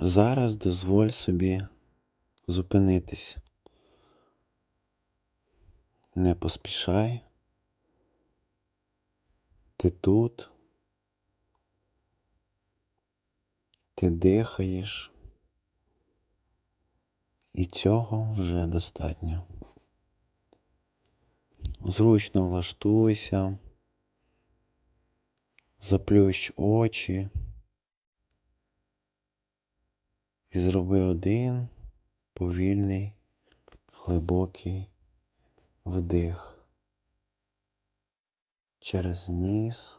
Зараз дозволь собі зупинитись. Не поспішай. Ти тут. Ти дихаєш. І цього вже достатньо. Зручно влаштуйся, заплющ очі і зроби один повільний, глибокий вдих через ніс.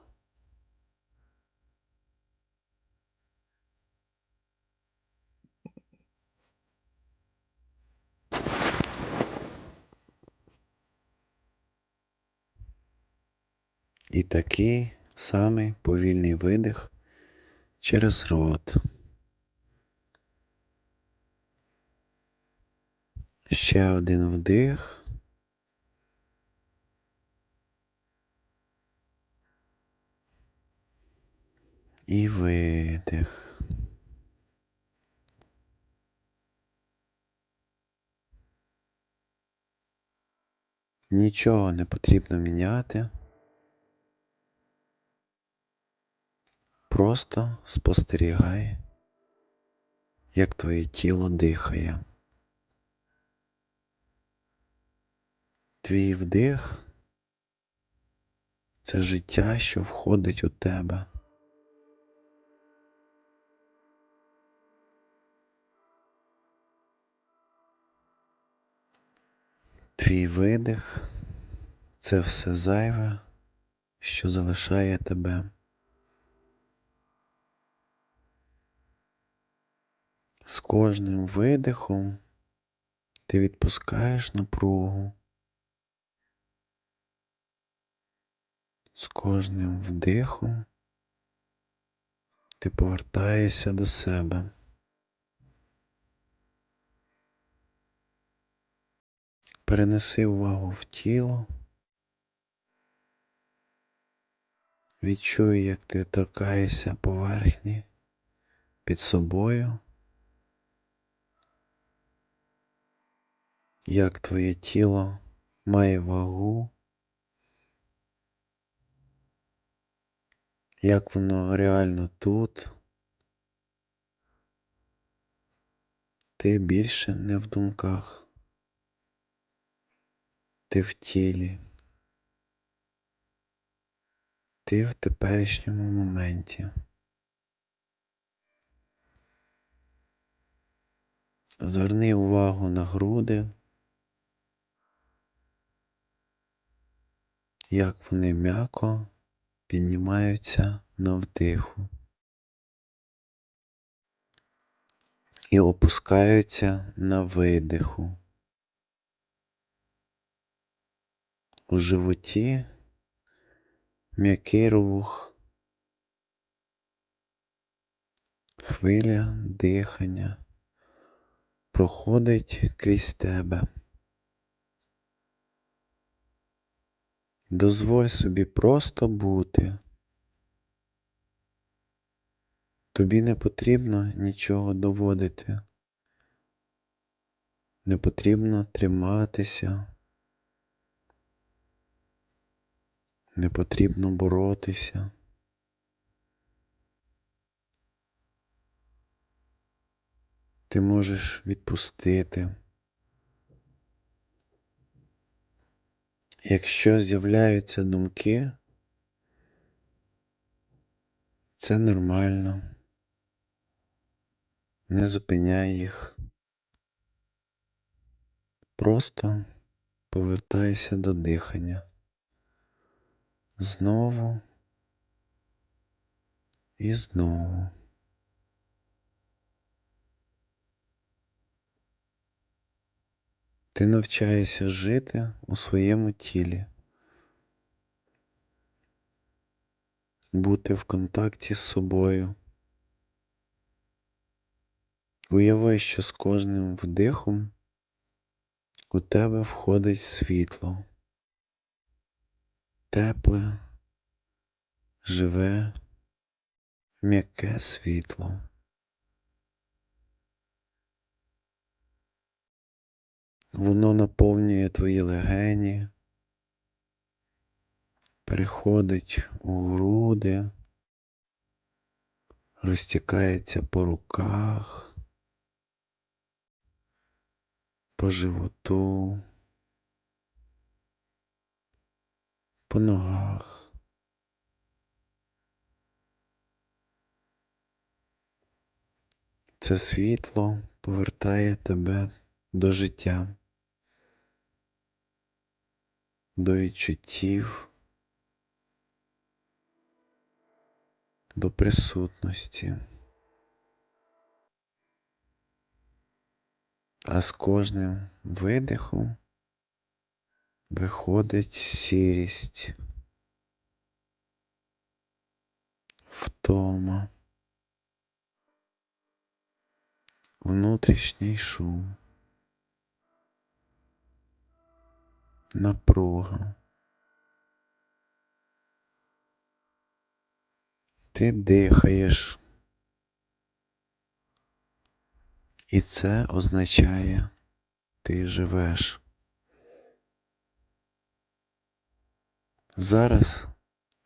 І такий самий повільний видих через рот. Ще один вдих. І видих. Нічого не потрібно міняти. Просто спостерігай, як твоє тіло дихає. Твій вдих це життя, що входить у тебе. Твій видих це все зайве, що залишає тебе. З кожним видихом ти відпускаєш напругу. З кожним вдихом ти повертаєшся до себе. Перенеси увагу в тіло. Відчуй, як ти торкаєшся поверхні під собою, як твоє тіло має вагу, як воно реально тут. Ти більше не в думках, ти в тілі. Ти в теперішньому моменті. Зверни увагу на груди, як вони м'яко піднімаються на вдиху і опускаються на видиху. У животі м'який рух, хвиля дихання проходить крізь тебе. Дозволь собі просто бути. Тобі не потрібно нічого доводити. Не потрібно триматися. Не потрібно боротися. Ти можеш відпустити. Якщо з'являються думки, це нормально. Не зупиняй їх. Просто повертайся до дихання. Знову і знову. Ти навчаєшся жити у своєму тілі, бути в контакті з собою. Уяви, що з кожним вдихом у тебе входить світло, тепле, живе, м'яке світло. Воно наповнює твої легені, переходить у груди, розтікається по руках, по животу, по ногах. Це світло повертає тебе до життя, до відчуттів, до присутності. А з кожним видихом виходить сірість, втома, внутрішній шум, напруга. Ти дихаєш. І це означає, ти живеш. Зараз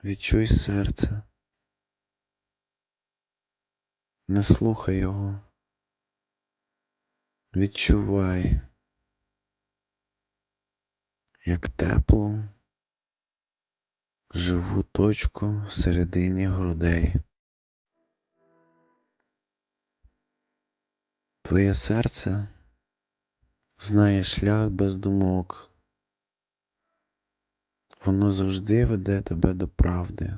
відчуй серце. Не слухай його. Відчувай, як теплу, живу точку всередині грудей. Твоє серце знає шлях без думок. Воно завжди веде тебе до правди.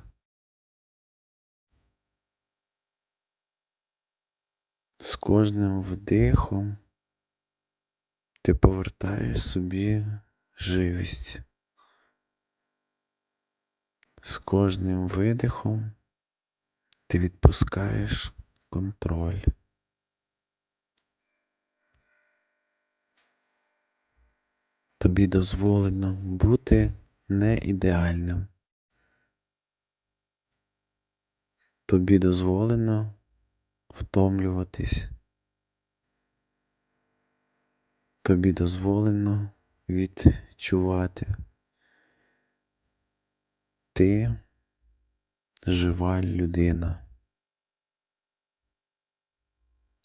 З кожним вдихом ти повертаєш собі живість. З кожним видихом ти відпускаєш контроль. Тобі дозволено бути не ідеальним. Тобі дозволено втомлюватись. Тобі дозволено відчувати. Ти жива людина.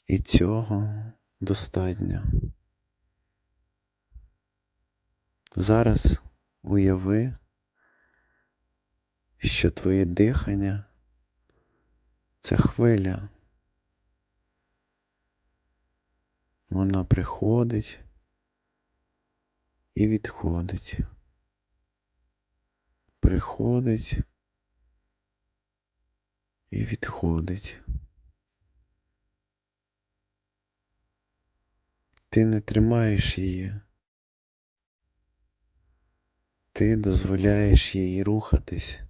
І цього достатньо. Зараз уяви, що твоє дихання це хвиля. Вона приходить і відходить. Приходить і відходить. Ти не тримаєш її. Ти дозволяєш їй рухатись,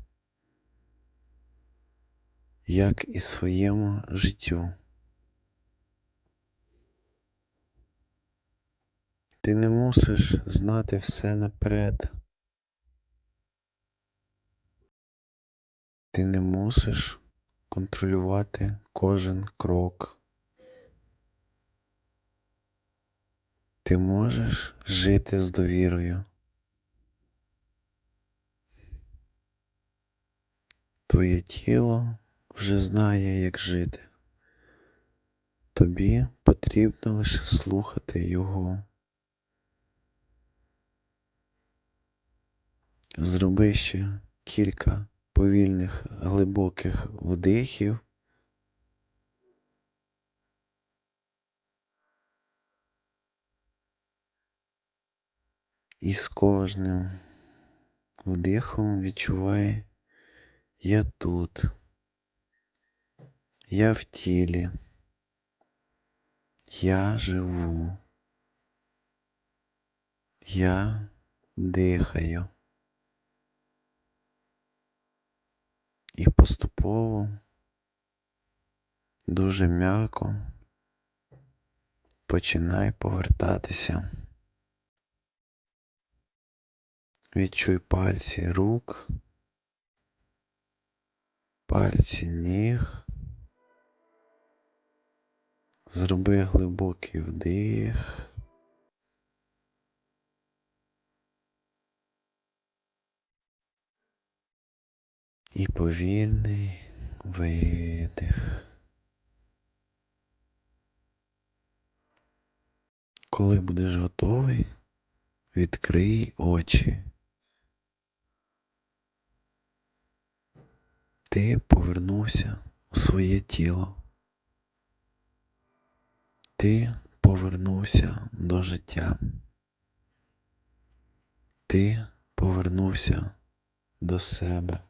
як і своєму життю. Ти не мусиш знати все наперед. Ти не мусиш контролювати кожен крок. Ти можеш жити з довірою. Твоє тіло вже знає, як жити. Тобі потрібно лише слухати його. Зроби ще кілька повільних глибоких вдихів. І з кожним вдихом відчувай я тут, я в тілі, я живу, я дихаю. І поступово, дуже м'яко починай повертатися. Відчуй пальці рук, пальці ніг. Зроби глибокий вдих І повільний видих. Коли будеш готовий, відкрий очі. Ти повернувся у своє тіло. Ти повернувся до життя. Ти повернувся до себе.